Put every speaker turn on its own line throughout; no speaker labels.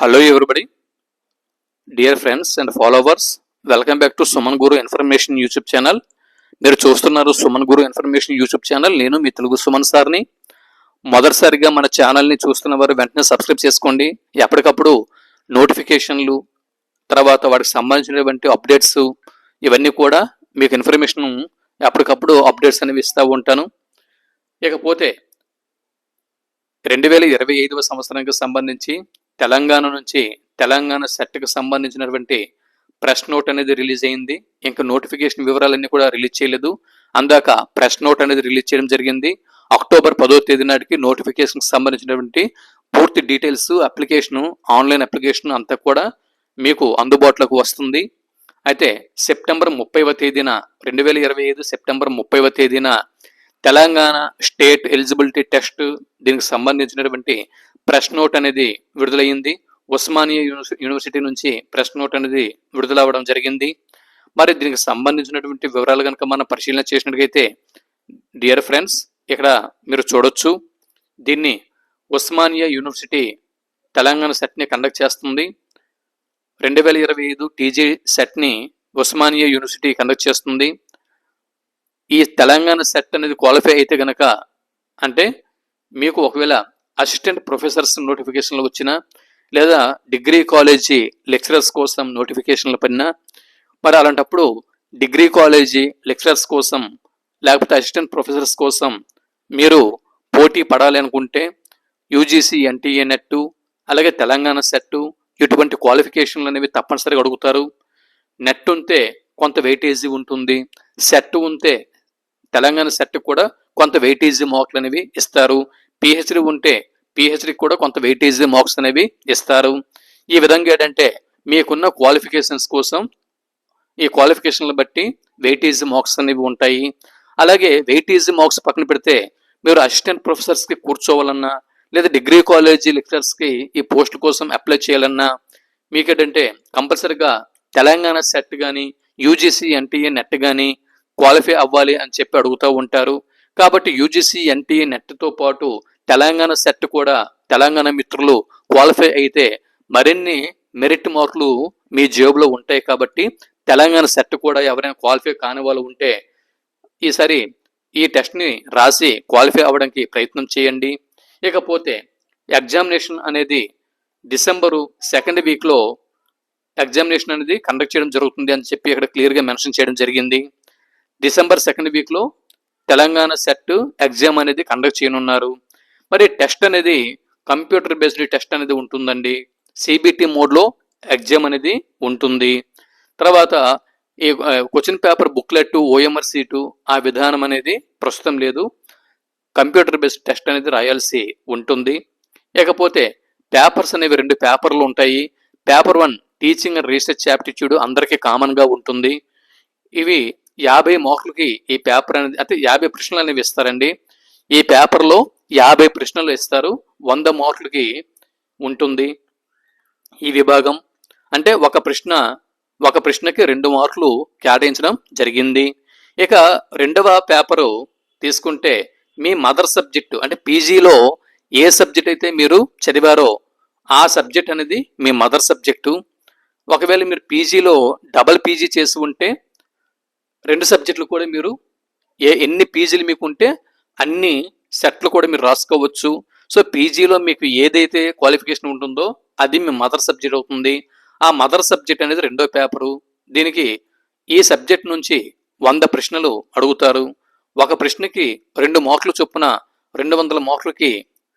Hello everybody dear friends and followers welcome back to Suman Guru information YouTube channel మీరు చూస్తున్నారు Suman Guru information YouTube channel నేను మీ తెలుగు సుమన్ సార్ని. మొదటిసారిగా మన ఛానల్ని చూస్తున్న వారు వెంటనే సబ్స్క్రైబ్ చేసుకోండి. ఎప్పటికప్పుడు నోటిఫికేషన్లు తర్వాత వాటికి సంబంధించినటువంటి అప్డేట్స్ ఇవన్నీ కూడా మీకు ఇన్ఫర్మేషన్ ఎప్పటికప్పుడు అప్డేట్స్ అనేవి ఇస్తూ ఉంటాను. ఇకపోతే రెండు వేల ఇరవై ఐదవ సంవత్సరానికి సంబంధించి తెలంగాణ నుంచి తెలంగాణ సెట్కి సంబంధించినటువంటి ప్రెస్ నోట్ అనేది రిలీజ్ అయింది. ఇంకా నోటిఫికేషన్ వివరాలన్నీ కూడా రిలీజ్ చేయలేదు. అందాక ప్రెస్ నోట్ అనేది రిలీజ్ చేయడం జరిగింది. అక్టోబర్ పదో తేదీ నాటికి నోటిఫికేషన్కి సంబంధించినటువంటి పూర్తి డీటెయిల్స్ అప్లికేషన్ ఆన్లైన్ అప్లికేషన్ అంతా కూడా మీకు అందుబాటులోకి వస్తుంది. అయితే సెప్టెంబర్ ముప్పైవ తేదీన రెండు వేల ఇరవై ఐదు సెప్టెంబర్ ముప్పైవ తేదీన తెలంగాణ స్టేట్ ఎలిజిబిలిటీ టెస్ట్ దీనికి సంబంధించినటువంటి ప్రెస్ నోట్ అనేది విడుదలయ్యింది. ఉస్మానియా యూనివర్సిటీ నుంచి ప్రెస్ నోట్ అనేది విడుదలవ్వడం జరిగింది. మరి దీనికి సంబంధించినటువంటి వివరాలు కనుక మనం పరిశీలన చేసినట్లయితే డియర్ ఫ్రెండ్స్ ఇక్కడ మీరు చూడొచ్చు. దీన్ని ఉస్మానియా యూనివర్సిటీ తెలంగాణ సెట్ని కండక్ట్ చేస్తుంది. రెండు వేల ఇరవై ఐదు టీజీ సెట్ని ఉస్మానియా యూనివర్సిటీ కండక్ట్ చేస్తుంది. ఈ తెలంగాణ సెట్ అనేది క్వాలిఫై అయితే గనక అంటే మీకు ఒకవేళ అసిస్టెంట్ ప్రొఫెసర్స్ నోటిఫికేషన్లు వచ్చినా లేదా డిగ్రీ కాలేజీ లెక్చరర్స్ కోసం నోటిఫికేషన్లు పడినా మరి అలాంటప్పుడు డిగ్రీ కాలేజీ లెక్చరర్స్ కోసం లేకపోతే అసిస్టెంట్ ప్రొఫెసర్స్ కోసం మీరు పోటీ పడాలి అనుకుంటే యూజీసీ ఎన్టీఏ నెట్టు అలాగే తెలంగాణ సెట్టు ఇటువంటి క్వాలిఫికేషన్లు అనేవి తప్పనిసరిగా అడుగుతారు. నెట్ ఉంటే కొంత వెయిటేజీ ఉంటుంది. సెట్ ఉంటే తెలంగాణ సెట్ కూడా కొంత వెయిటేజీ మార్కులు అనేవి ఇస్తారు. పిహెచ్డి ఉంటే పిహెచ్డికి కూడా కొంత వెయిటేజ్ మార్క్స్ అనేవి ఇస్తారు. ఈ విధంగా ఏంటంటే మీకున్న క్వాలిఫికేషన్స్ కోసం ఈ క్వాలిఫికేషన్లు బట్టి వెయిటేజ్ మార్క్స్ అనేవి ఉంటాయి. అలాగే వెయిటేజ్ మార్క్స్ పక్కన పెడితే మీరు అసిస్టెంట్ ప్రొఫెసర్స్కి కూర్చోవాలన్నా లేదా డిగ్రీ కాలేజీ లెక్చరర్స్కి ఈ పోస్ట్ కోసం అప్లై చేయాలన్నా మీకేంటంటే కంపల్సరిగా తెలంగాణ సెట్ కానీ యూజీసీ ఎన్టీఏ నెట్ కానీ క్వాలిఫై అవ్వాలి అని చెప్పి అడుగుతూ ఉంటారు. కాబట్టి యూజీసీ ఎన్టీఏ నెట్తో పాటు తెలంగాణ సెట్ కూడా తెలంగాణ మిత్రులు క్వాలిఫై అయితే మరిన్ని మెరిట్ మార్కులు మీ జేబులో ఉంటాయి కాబట్టి తెలంగాణ సెట్ కూడా ఎవరైనా క్వాలిఫై కాని వాళ్ళు ఉంటే ఈసారి ఈ టెస్ట్ని రాసి క్వాలిఫై అవ్వడానికి ప్రయత్నం చేయండి. ఇకపోతే ఎగ్జామినేషన్ అనేది డిసెంబరు సెకండ్ వీక్లో ఎగ్జామినేషన్ అనేది కండక్ట్ చేయడం జరుగుతుంది అని చెప్పి ఇక్కడ క్లియర్గా మెన్షన్ చేయడం జరిగింది. డిసెంబర్ సెకండ్ వీక్లో తెలంగాణ సెట్ ఎగ్జామ్ అనేది కండక్ట్ చేయనున్నారు. మరి టెస్ట్ అనేది కంప్యూటర్ బేస్డ్ టెస్ట్ అనేది ఉంటుందండి. సిబిటి మోడ్లో ఎగ్జామ్ అనేది ఉంటుంది. తర్వాత ఈ question paper booklet OMR sheet ఆ విధానం అనేది ప్రస్తుతం లేదు. కంప్యూటర్ బేస్డ్ టెస్ట్ అనేది రాయాల్సి ఉంటుంది. ఇకపోతే పేపర్స్ అనేవి రెండు పేపర్లు ఉంటాయి. Paper one teaching and research aptitude అందరికీ కామన్గా ఉంటుంది. ఇవి యాభై మార్కులకి ఈ పేపర్ అనేది అంటే యాభై ప్రశ్నలు అనేవి ఇస్తారండి. ఈ పేపర్లో యాభై ప్రశ్నలు ఇస్తారు వంద మార్కులకి ఉంటుంది ఈ విభాగం. అంటే ఒక ప్రశ్న ఒక ప్రశ్నకి రెండు మార్కులు కేటాయించడం జరిగింది. ఇక రెండవ పేపరు తీసుకుంటే మీ మదర్ సబ్జెక్టు అంటే పీజీలో ఏ సబ్జెక్ట్ అయితే మీరు చదివారో ఆ సబ్జెక్ట్ అనేది మీ మదర్ సబ్జెక్టు. ఒకవేళ మీరు పీజీలో డబల్ పీజీ చేసి ఉంటే రెండు సబ్జెక్టులు కూడా మీరు ఏ ఎన్ని పీజీలు మీకు ఉంటే అన్ని సెట్లు కూడా మీరు రాసుకోవచ్చు. సో పీజీలో మీకు ఏదైతే క్వాలిఫికేషన్ ఉంటుందో అది మీ మదర్ సబ్జెక్ట్ అవుతుంది. ఆ మదర్ సబ్జెక్ట్ అనేది రెండో పేపరు. దీనికి ఈ సబ్జెక్ట్ నుంచి వంద ప్రశ్నలు అడుగుతారు. ఒక ప్రశ్నకి రెండు మార్కులు చొప్పున రెండు వందల మార్కులకి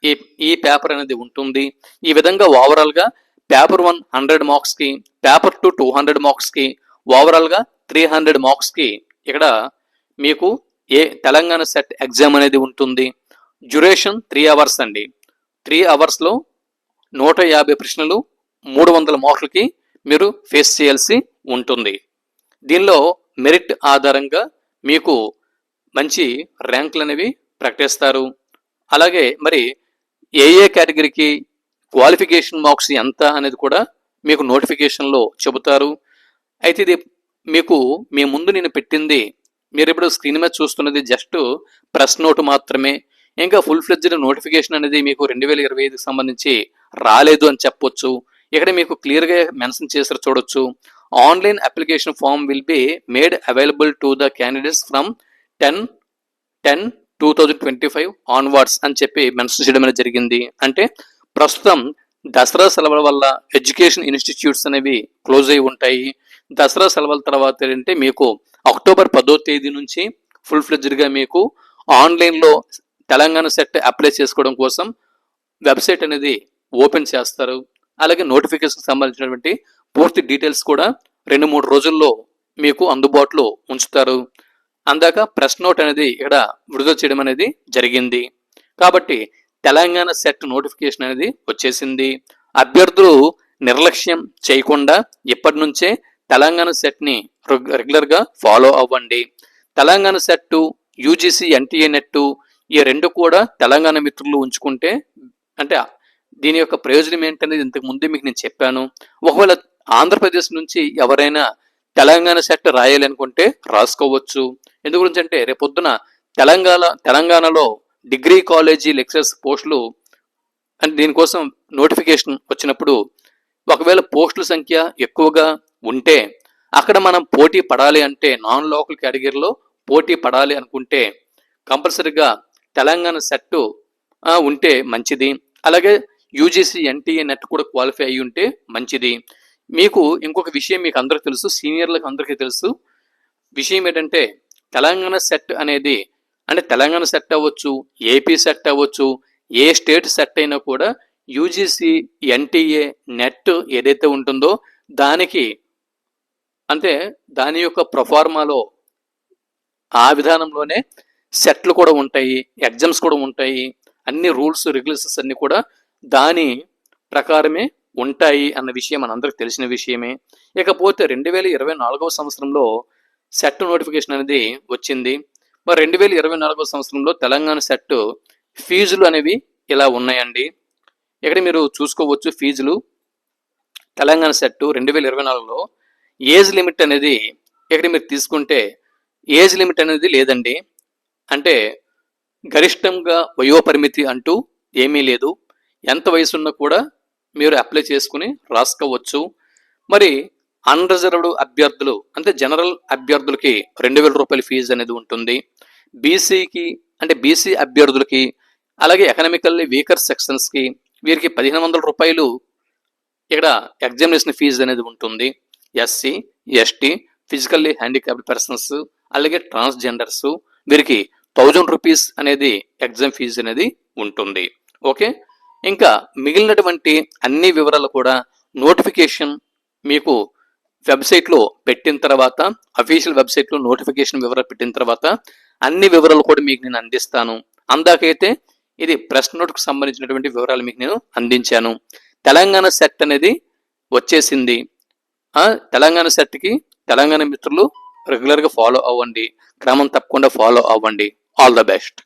ఈ ఈ పేపర్ అనేది ఉంటుంది. ఈ విధంగా ఓవరాల్గా పేపర్ వన్ హండ్రెడ్ మార్క్స్కి పేపర్ టూ టూ హండ్రెడ్ మార్క్స్కి ఓవరాల్గా త్రీ హండ్రెడ్ మార్క్స్కి ఇక్కడ మీకు ఏ తెలంగాణ సెట్ ఎగ్జామ్ అనేది ఉంటుంది. డ్యూరేషన్ త్రీ అవర్స్ అండి. త్రీ అవర్స్లో నూట యాభై ప్రశ్నలు మూడు వందల మార్కులకి మీరు ఫేస్ చేయాల్సి ఉంటుంది. దీనిలో మెరిట్ ఆధారంగా మీకు మంచి ర్యాంకులు అనేవి ప్రకటిస్తారు. అలాగే మరి ఏ ఏ కేటగిరీకి క్వాలిఫికేషన్ మార్క్స్ ఎంత అనేది కూడా మీకు నోటిఫికేషన్లో చెబుతారు. అయితే ఇది మీకు మీ ముందు నేను పెట్టింది మీరు ఇప్పుడు స్క్రీన్ మీద చూస్తున్నది జస్ట్ ప్రెస్ నోటు మాత్రమే. ఇంకా ఫుల్ ఫ్లెడ్జ్డ్ నోటిఫికేషన్ అనేది మీకు రెండు వేల ఇరవై ఐదుకి సంబంధించి రాలేదు అని చెప్పొచ్చు. ఇక్కడ మీకు క్లియర్గా మెన్షన్ చేసారు చూడొచ్చు. Online application form will be made available to the candidates from ten ten two thousand twenty five onwards అని చెప్పి మెన్షన్ చేయడం అనేది జరిగింది. అంటే ప్రస్తుతం దసరా సెలవుల వల్ల ఎడ్యుకేషన్ ఇన్స్టిట్యూట్స్ అనేవి క్లోజ్ అయి ఉంటాయి. దసరా సెలవుల తర్వాత ఏంటంటే మీకు అక్టోబర్ పదో తేదీ నుంచి ఫుల్ ఫ్లెడ్జ్డ్గా మీకు ఆన్లైన్లో తెలంగాణ సెట్ అప్లై చేసుకోవడం కోసం వెబ్సైట్ అనేది ఓపెన్ చేస్తారు. అలాగే నోటిఫికేషన్ సంబంధించినటువంటి పూర్తి డీటెయిల్స్ కూడా రెండు మూడు రోజుల్లో మీకు అందుబాటులో ఉంచుతారు. అందాక ప్రెస్ నోట్ అనేది ఇక్కడ విడుదల చేయడం అనేది జరిగింది. కాబట్టి తెలంగాణ సెట్ నోటిఫికేషన్ అనేది వచ్చేసింది. అభ్యర్థులు నిర్లక్ష్యం చేయకుండా ఇప్పటి నుంచే తెలంగాణ సెట్ని రెగ్యులర్గా ఫాలో అవ్వండి. Telangana SET UGC NTA NET ఈ రెండు కూడా తెలంగాణ మిత్రులు ఉంచుకుంటే అంటే దీని యొక్క ప్రయోజనం ఏంటనేది ఇంతకు ముందే మీకు నేను చెప్పాను. ఒకవేళ ఆంధ్రప్రదేశ్ నుంచి ఎవరైనా తెలంగాణ సెట్ రాయాలి అనుకుంటే రాసుకోవచ్చు. ఎందు గురించి అంటే రేపొద్దున తెలంగాణ తెలంగాణలో డిగ్రీ కాలేజీ లెక్చరర్స్ పోస్టులు అంటే దీనికోసం నోటిఫికేషన్ వచ్చినప్పుడు ఒకవేళ పోస్టుల సంఖ్య ఎక్కువగా ఉంటే అక్కడ మనం పోటీ పడాలి అంటే నాన్ లోకల్ కేటగిరీలో పోటీ పడాలి అనుకుంటే కంపల్సరీగా తెలంగాణ సెట్ ఉంటే మంచిది. అలాగే యూజీసీ ఎన్టీఏ నెట్ కూడా క్వాలిఫై అయ్యి ఉంటే మంచిది. మీకు ఇంకొక విషయం మీకు అందరికీ తెలుసు సీనియర్లకు అందరికీ తెలుసు. విషయం ఏంటంటే తెలంగాణ సెట్ అనేది అంటే తెలంగాణ సెట్ అవ్వచ్చు ఏపీ సెట్ అవ్వచ్చు ఏ స్టేట్ సెట్ అయినా కూడా యూజీసీ ఎన్టీఏ నెట్ ఏదైతే ఉంటుందో దానికి అంటే దాని యొక్క ప్రొఫార్మాలో ఆ విధానంలోనే సెట్లు కూడా ఉంటాయి ఎగ్జామ్స్ కూడా ఉంటాయి అన్ని రూల్స్ రెగ్యులేషన్స్ అన్నీ కూడా దాని ప్రకారమే ఉంటాయి అన్న విషయం మనందరికి తెలిసిన విషయమే. ఇకపోతే రెండు వేల ఇరవై నాలుగవ సంవత్సరంలో సెట్ నోటిఫికేషన్ అనేది వచ్చింది. మరి రెండు వేల ఇరవై నాలుగవ సంవత్సరంలో తెలంగాణ సెట్ ఫీజులు అనేవి ఇలా ఉన్నాయండి. ఇక్కడ మీరు చూసుకోవచ్చు ఫీజులు. తెలంగాణ సెట్ రెండు వేల ఇరవై నాలుగులో ఏజ్ లిమిట్ అనేది ఇక్కడ మీరు తీసుకుంటే ఏజ్ లిమిట్ అనేది లేదండి. అంటే గరిష్టంగా వయోపరిమితి అంటూ ఏమీ లేదు. ఎంత వయసున్నా కూడా మీరు అప్లై చేసుకుని రాసుకోవచ్చు. మరి అన్రిజర్వ్డ్ అభ్యర్థులు అంటే జనరల్ అభ్యర్థులకి రెండు వేల రూపాయల ఫీజు అనేది ఉంటుంది. బీసీకి అంటే బీసీ అభ్యర్థులకి అలాగే ఎకనామికల్లీ వీకర్ సెక్షన్స్కి వీరికి పదిహేను వందల రూపాయలు ఇక్కడ ఎగ్జామినేషన్ ఫీజు అనేది ఉంటుంది. SC ST physically handicapped persons అలాగే ట్రాన్స్జెండర్స్ వీరికి థౌజండ్ రూపీస్ అనేది ఎగ్జామ్ ఫీజు అనేది ఉంటుంది. ఓకే? ఇంకా మిగిలినటువంటి అన్ని వివరాలు కూడా నోటిఫికేషన్ మీకు వెబ్సైట్లో పెట్టిన తర్వాత అఫీషియల్ వెబ్సైట్లో నోటిఫికేషన్ వివరాలు పెట్టిన తర్వాత అన్ని వివరాలు కూడా మీకు నేను అందిస్తాను. అందాకైతే ఇది ప్రెస్ నోట్కు సంబంధించినటువంటి వివరాలు మీకు నేను అందించాను. తెలంగాణ సెట్ అనేది వచ్చేసింది. తెలంగాణ సెట్కి తెలంగాణ మిత్రులు రెగ్యులర్గా ఫాలో అవ్వండి. క్రమం తప్పకుండా ఫాలో అవ్వండి. All the best